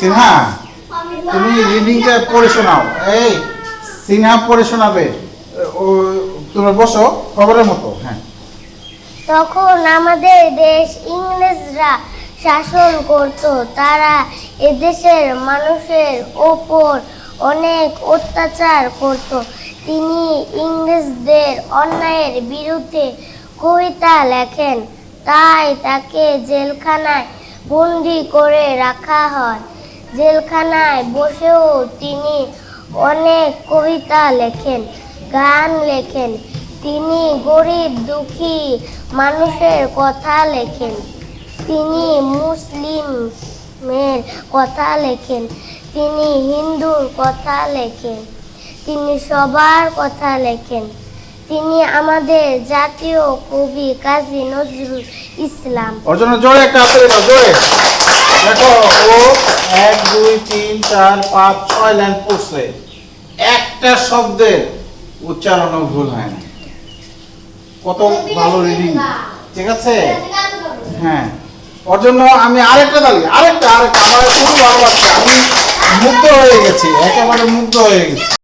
সিনহা, তুমি রিডিংটা পড়ে শোনাও। এই, সিনহা পড়ে শোনাবে। তোমরা বসো, খবরের মতো হ্যাঁ। তখন আমাদের দেশ ইংরেজরা শাসন করত। তারা এদেশের মানুষের ওপর অনেক অত্যাচার করত। তিনি ইংরেজদের অন্যায়ের বিরুদ্ধে কবিতা লেখেন। তাই তাকে জেলখানায় বন্দি করে রাখা হয়। জেলখানায় বসেও তিনি অনেক কবিতা লেখেন, গান লেখেন। তিনি গরিব, দুঃখী মানুষের কথা লেখেন। তিনি মুসলিমের কথা লেখেন। তিনি হিন্দুর কথা লেখেন। তিনি সবার কথা লেখেন। তিনি আমাদের জাতীয় কবি কাজী নজরুল ইসলাম। জোরে একটা জোরে। দেখো ও এক দুই তিন চার পাঁচ ছয় লাইন পড়ছে একটা শব্দের ভুল হয় না কত ভালো রিডিং ঠিক আছে হ্যাঁ ওর জন্য আমি আরেকটা দাঁড়িয়ে আরেকটা আরেকটা খুবই ভালো আমি মুগ্ধ হয়ে গেছি একেবারে মুগ্ধ হয়ে গেছি